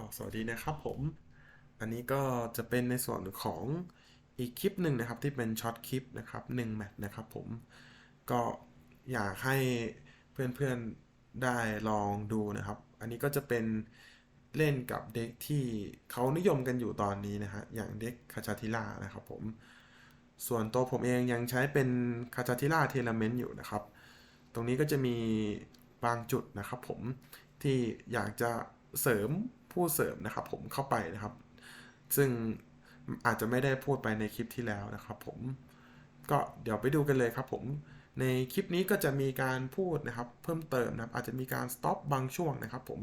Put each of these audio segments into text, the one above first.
ก็สวัสดีนะครับผม อันนี้ก็จะเป็นในส่วนของอีกคลิปหนึ่งนะครับที่เป็นช็อตคลิปนะครับ1แมตช์นะครับผม ก็อยากให้เพื่อนๆได้ลองดูนะครับ อันนี้ก็จะเป็นเล่นกับเด็กที่เขานิยมกันอยู่ตอนนี้นะฮะอย่างเด็กคาชาทิล่านะครับผม ส่วนตัวผมเองยังใช้เป็นคาชาทิล่าเทเลเมนต์อยู่นะครับ ตรงนี้ก็จะมีบางจุดนะครับผมที่อยากจะเสริม ผู้เสริมนะครับผมเข้าไปนะครับ ซึ่งอาจจะไม่ได้พูดไปในคลิปที่แล้วนะครับ ผมก็เดี๋ยวไปดูกันเลยครับผมในคลิปนี้ก็จะมีการพูดนะครับ เพิ่มเติมนะครับอาจจะมีการสต็อปบางช่วงนะครับ ผม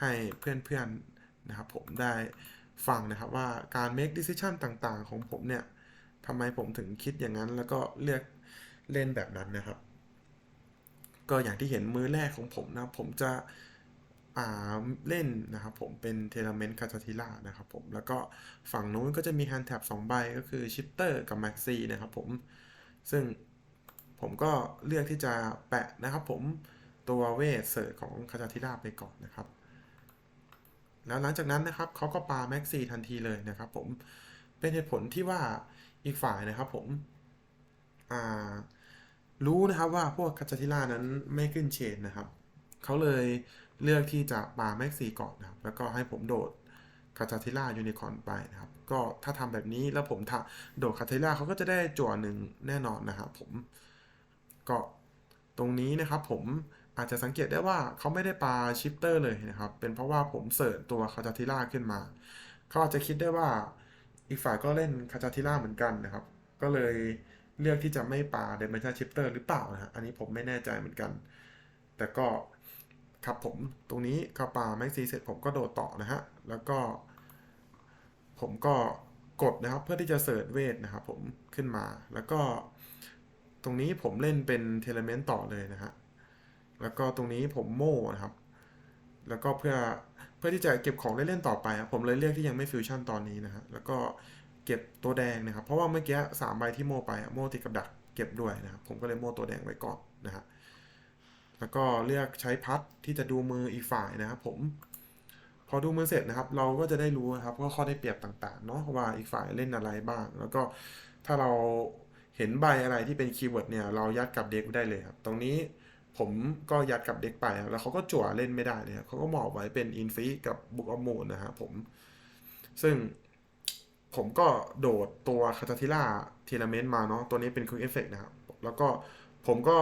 ให้เพื่อนๆนะครับ ผมได้ฟังนะครับว่าการ make decision ต่างๆ ของผมเนี่ยทำไมผมถึงคิดอย่างนั้น แล้วก็เลือกเล่นแบบนั้นนะครับ ก็อย่างที่เห็นมือแรกของผมนะผมจะ เล่นนะครับผมเป็นเทเลเมนต์คา t าทิล่านะครับผมแล้วก็ฝั่งนู้นก็จะมีแฮนด์แท็บ2ใบก็คือชิปเตอร์กับแม็กซีนะครับผมซึ่งผมก็เลือกที่จะแปะนะครับผมตัวเวทเสิร์ของคา t าทิล่าไปก่อนนะครับ แล้วหลังจากนั้นนะครับเขาก็ปาแม็กซีทันทีเลยนะครับผมเป็นเหตุผลที่ว่าอีกฝ่ายนะครับผมอ่ารู้นะครับว่าพวกคาจาทิล่านั้นไม่ขึ้นเชนนะครับเขาเลย เลือกที่จะปาแม็กซีก่อนนะครับ แล้วก็ให้ผมโดดคาจาทิล่ายูนิคอร์นไปนะครับ ก็ถ้าทำแบบนี้แล้วผมทะโดดคาจาทิล่าเขาก็จะได้จั่วหนึ่งแน่นอนนะครับผมก็ตรงนี้นะครับผมอาจจะสังเกตได้ว่าเขาไม่ได้ปาชิปเตอร์เลยนะครับ เป็นเพราะว่าผมเสิร์ชตัวคาจาทิล่าขึ้นมาเขาอาจจะคิดได้ว่าอีกฝ่ายก็เล่นคาจาทิล่าเหมือนกันนะครับ ก็เลยเลือกที่จะไม่ปาเดน m ม n ชันชิปเตอร์หรือเปล่านะฮะอันนี้ผมไม่แน่ใจเหมือนกัน แต่ก็ ครับผมตรงนี้ก็ปาแม็กซีเสร็จผมก็โดดต่อนะฮะ แล้วก็ ผมก็กดนะครับเพื่อที่จะเสิร์ชเวทนะครับผมขึ้นมาแล้วก็ ตรงนี้ผมเล่นเป็นเทเลเมนต์ต่อเลยนะฮะแล้วก็ตรงนี้ผมโม่นะครับ แล้วก็เพื่อเพื่อที่จะเก็บของเล่นๆต่อไปผมเลยเลือกที่ยังไม่ฟิวชั่นตอนนี้นะฮะแล้วก็เก็บตัวแดงนะครับ เพราะว่าเมื่อกี้สามใบที่โม่ไปอะโม่ติดกับดักเก็บด้วยนะครับผมก็เลยโม่ตัวแดงไว้ก่อนนะฮะ แล้วก็เลือกใช้พัดที่จะดูมืออีกฝ่ายนะครับผม พอดูมือเสร็จนะครับ เราก็จะได้รู้นะครับว่าข้อได้เปรียบต่างๆเนาะว่าอีกฝ่ายเล่นอะไรบ้าง แล้วก็ถ้าเราเห็นใบอะไรที่เป็นคีย์เวิร์ดเนี่ยเรายัดกับเด็กได้เลยครับตรงนี้ผมก็ยัดกับเด็กไปแล้วเขาก็จั่วเล่นไม่ได้เลยครับเขาก็หมอบไว้เป็นอินฟิกับบุกอมูนนะครับผม ซึ่งผมก็โดดตัวคาตาทิล่าเทเลเมนต์มาเนาะตัวนี้เป็น Quick Effect นะครับ แล้วก็ผมก็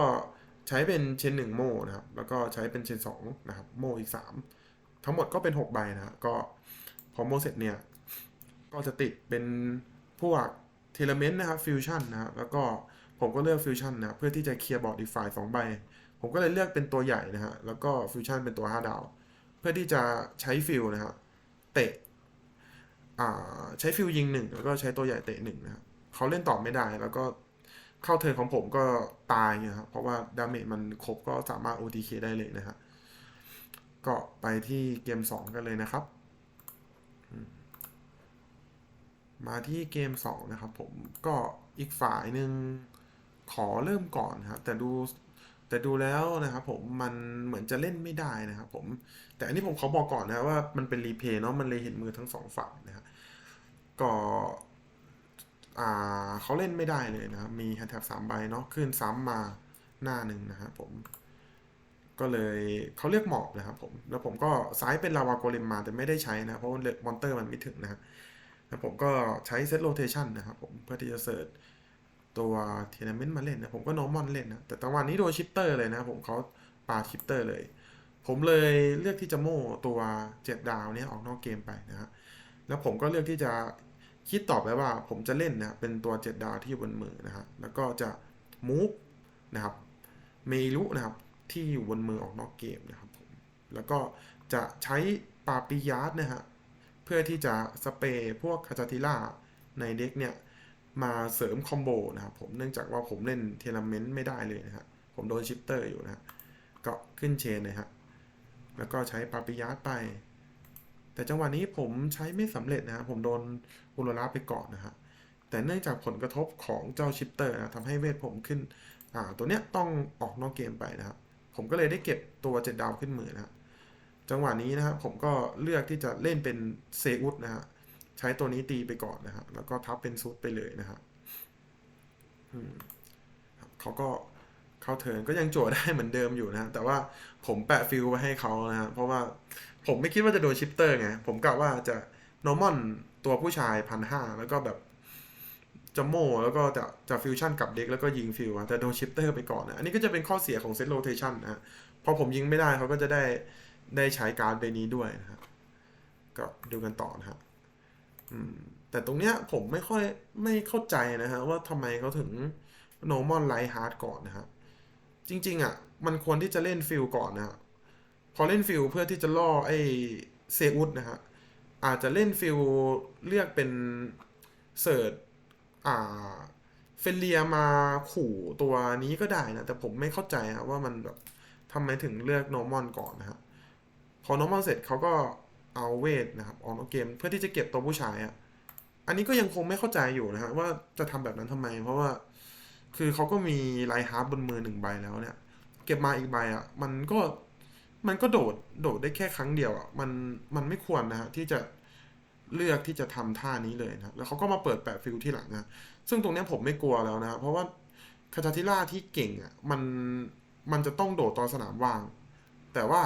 ใช้เป็นเชนหนึ่งโมนะครับ แล้วก็ใช้เป็นเชนสองนะครับ โมอีกสามทั้งหมดก็เป็นหกใบนะก็พอโมเสร็จเนี่ย ก็จะติดเป็นพวกเทเลเมนต์นะครับฟิวชั่นนะครับแล้วก็ผมก็เลือกฟิวชั่นนะเพื่อที่จะเคลียร์บอร์ดอีกฝ่ายสองใบ ผมก็เลยเลือกเป็นตัวใหญ่นะฮะแล้วก็ฟิวชั่นเป็นตัวห้าดาว เพื่อที่จะใช้ฟิลนะฮะเตะใช้ฟิลยิงหนึ่งแล้วก็ใช้ตัวใหญ่เตะหนึ่งนะครับเขาเล่นต่อไม่ได้แล้วก็ เข้าเทิร์นของผมก็ตายนะครับเพราะว่าดาเมจมันครบก็สามารถ OTK ได้เลยนะฮะก็ไปที่เกม 2 กันเลยนะครับ มาที่เกม 2 นะครับผมก็อีกฝ่ายหนึ่งขอเริ่มก่อนครับแต่ดูแต่ดูแล้วนะครับผมมันเหมือนจะเล่นไม่ได้นะครับผมแต่อันนี้ผมขาบอกก่อนนะว่ามันเป็นรีเพย์เนาะมันเลยเห็นมือทั้งสองฝั่งนะฮะก็ อ่าเขาเล่นไม่ได้เลยนะครับ มีแฮนด์แท็บสามใบเนาะขึ้นซ้ำมาหน้าหนึ่งนะครับผม ก็เลยเขาเรียกหมอบนะครับผม แล้วผมก็ซ้ายเป็นลาวาโกเลมมาแต่ไม่ได้ใช้นะเพราะว่ามอนเตอร์มันไม่ถึงนะแล้วผมก็ใช้เซตโรเทชันนะครับผมเพื่อที่จะเสิร์ชตัวเทนเมนต์มาเล่นนะผมก็โนมอนเล่นนะแต่จังหวะนี้โดนชิปเตอร์เลยนะผมเขาปาชิปเตอร์เลย ผมเลยเลือกที่จะโม่ตัวเจ็ดดาวเนี่ยออกนอกเกมไปนะฮะแล้วผมก็เลือกที่จะ คิดต่อไปว่าผมจะเล่นนะเป็นตัวเจ็ดดาวที่อยู่บนมือนะฮะแล้วก็จะมูฟนะครับเมลุนะครับที่อยู่บนมือออกนอกเกมนะครับผมแล้วก็จะใช้ปาปิยาร์ดนะฮะเพื่อที่จะสเปรย์พวกคาจาติล่าในเด็กเนี่ยมาเสริมคอมโบนะครับผมเนื่องจากว่าผมเล่นเทเลเมนต์ไม่ได้เลยนะฮะผมโดนชิปเตอร์อยู่นะฮะก็ขึ้นเชนเลยฮะแล้วก็ใช้ปาปิยาร์ดไป แต่จังหวะนี้ผมใช้ไม่สำเร็จนะฮะผมโดนอุลราไปก่อนนะฮะแต่เนื่องจากผลกระทบของเจ้าชิปเตอร์นะทำให้เวทผมขึ้นอ่าตัวเนี้ยต้องออกนอกเกมไปนะครับผมก็เลยได้เก็บตัวเจ็ดดาวขึ้นมือนะฮะจังหวะนี้นะครับผมก็เลือกที่จะเล่นเป็นเซอุสนะฮะใช้ตัวนี้ตีไปก่อนนะฮะแล้วก็ทับเป็นซุดไปเลยนะฮะเขาก็ เข้าเทิร์นก็ยังโจทย์ได้เหมือนเดิมอยู่นะฮะแต่ว่าผมแปะฟิลไว้ให้เขานะฮะเพราะว่าผมไม่คิดว่าจะโดนชิปเตอร์ไง ผมกะว่าจะนอร์มอนตัวผู้ชายพันห้าแล้วก็แบบจะโม่แล้วก็จะจะฟิวชั่นกับเด็กแล้วก็ยิงฟิวอะแต่โดนชิปเตอร์ไปก่อนนะอันนี้ก็จะเป็นข้อเสียของเซตโรเทชันนะฮะพอผมยิงไม่ได้เขาก็จะได้ได้ใช้การ์ดใบนี้ด้วยนะฮะก็ดูกันต่อนะฮะอืมแต่ตรงเนี้ยผมไม่ค่อยไม่เข้าใจนะฮะว่าทำไมเขาถึงโนมอนไลท์ฮาร์ดก่อนนะฮะ จริง ๆ อะ มันควรที่จะเล่นฟิลก่อนนะฮะพอเล่นฟิลเพื่อที่จะล่อไอเซอุสนะฮะอาจจะเล่นฟิลเลือกเป็นเสิร์ชอ่าเฟลเลียมาขู่ตัวนี้ก็ได้นะ แต่ผมไม่เข้าใจฮะว่ามันแบบทำไมถึงเลือกโนมอนก่อนนะฮะพอโนมอนเสร็จเขาก็เอาเวทนะครับออกเกมเพื่อที่จะเก็บตัวผู้ชายอะอันนี้ก็ยังคงไม่เข้าใจอยู่นะฮะว่าจะทำแบบนั้นทำไม เพราะว่า คือเขาก็มีไลท์ฮาร์ดบนมือหนึ่งใบแล้วเนี่ย เก็บมาอีกใบอะ มันก็มันก็โดดโดดได้แค่ครั้งเดียวอะมันมันไม่ควรนะฮะที่จะเลือกที่จะทำท่านี้เลยนะแล้วเขาก็มาเปิดแปะฟิลที่หลังนะซึ่งตรงนี้ผมไม่กลัวแล้วนะเพราะว่าคาชาทิล่าที่เก่งอะมันมันจะต้องโดดตอนสนามว่าง แต่ว่า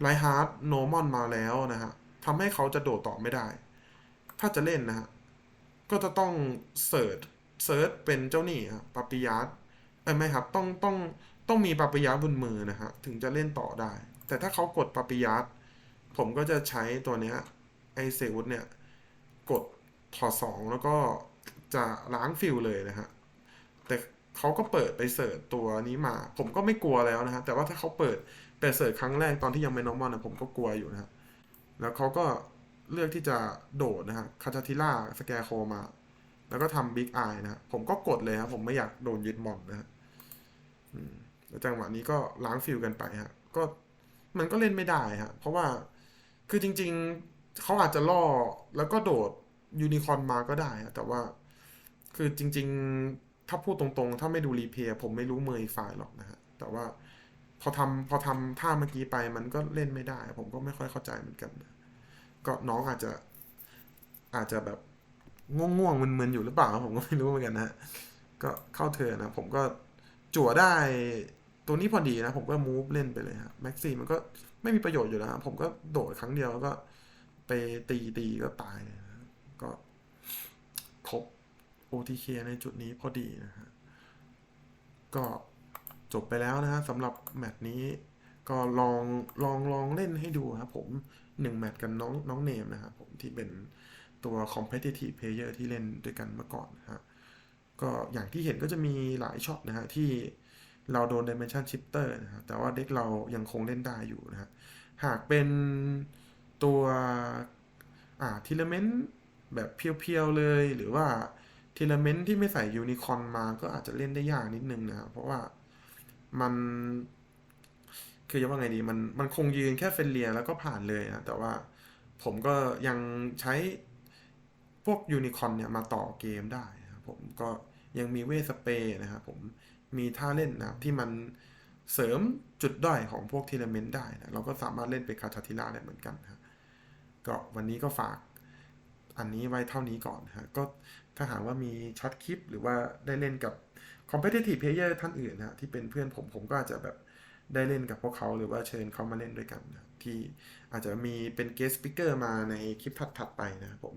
ไลฮาร์ดโนมอนมาแล้วนะฮะทำให้เขาจะโดดต่อไม่ได้ ถ้าจะเล่นนะฮะก็จะต้องเสิร์ช เซิร์ชเป็นเจ้าหนี้ครับปาปิยัสเอ้ยไม่ครับต้องต้องต้องมีปาปิยัสบนมือนะฮะถึงจะเล่นต่อได้ แต่ถ้าเขากดปาปิยัสผมก็จะใช้ตัวเนี้ยไอเซวุฒเนี่ย กดถอดสองแล้วก็จะล้างฟิลเลยนะฮะแต่เขาก็เปิดไปเสิร์ชตัวนี้มา ผมก็ไม่กลัวแล้วนะฮะแต่ว่าถ้าเขาเปิดไปเสิร์ชครั้งแรกตอนที่ยังไม่นอร์มอนนะผมก็กลัวอยู่นะฮะแล้วเขาก็เลือกที่จะโดดนะฮะคาชาทิล่าสแกโคมา แล้วก็ทำบิ๊กไอนะฮะผมก็กดเลยครับผมไม่อยากโดนยึดมอนนะฮะแล้วจังหวะนี้ก็ล้างฟิลกันไปฮะก็มันก็เล่นไม่ได้ฮะเพราะว่าคือจริง ๆเขาอาจจะล่อแล้วก็โดดยูนิคอนมาก็ได้ฮะแต่ว่าคือจริง ๆ ถ้าพูดตรงๆ ถ้าไม่ดูรีเพย์ผมไม่รู้มืออีกฝ่ายหรอกนะฮะแต่ว่าพอทำพอทำท่าเมื่อกี้ไปมันก็เล่นไม่ได้ ผมก็ไม่ค่อยเข้าใจเหมือนกัน ก็น้องอาจจะอาจจะแบบ ง่วงๆมึนๆอยู่หรือเปล่าผมก็ไม่รู้เหมือนกันนะฮะก็เข้าเธอนะ ผมก็จั่วได้ตัวนี้พอดีนะ ผมก็มูฟเล่นไปเลยฮะแม็กซี่มันก็ไม่มีประโยชน์อยู่แล้วผมก็โดดครั้งเดียวแล้วก็ไปตีตีก็ตายนะก็ครบ OTK ในจุดนี้พอดีนะฮะก็จบไปแล้วนะฮะสำหรับแมตช์นี้ ก็ลองลองลองเล่นให้ดูครับผมหนึ่งแมตช์กับน้องน้องเนมนะครับผมที่เป็น ตัว competitive player ที่เล่นด้วยกันเมื่อก่อนนะฮะก็อย่างที่เห็นก็จะมีหลายช็อตนะฮะที่เราโดน dimension shifter นะฮะแต่ว่าเด็กเรายังคงเล่นได้อยู่นะฮะหากเป็นตัวอ่าทีละเมนต์แบบเพียวๆเลยหรือว่าทีละเมนต์ที่ไม่ใส่ยูนิคอนมาก็อาจจะเล่นได้ยากนิดนึงนะครับเพราะว่ามันคือจะว่าไงดีมันมันคงยืนแค่เฟนเลียแล้วก็ผ่านเลยนะแต่ว่าผมก็ยังใช้ พวกยูนิคอนเนี่ยมาต่อเกมได้นะครับผมก็ยังมีเวสเปย์นะครับผมมีท่าเล่นนะครับที่มันเสริมจุดด้อยของพวกทีละเมนต์ได้นะเราก็สามารถเล่นเป็นคาชาทิล่าได้เหมือนกันนะก็วันนี้ก็ฝากอันนี้ไว้เท่านี้ก่อนนะฮะก็ถ้าหากว่ามีช็อตคลิป หรือว่าได้เล่นกับ competitive player ท่านอื่นนะที่เป็นเพื่อนผมผมก็อาจจะแบบได้เล่นกับพวกเขาหรือว่าเชิญเขามาเล่นด้วยกันนะที่อาจจะมีเป็น guest speaker มาในคลิปถัดๆไปนะครับผม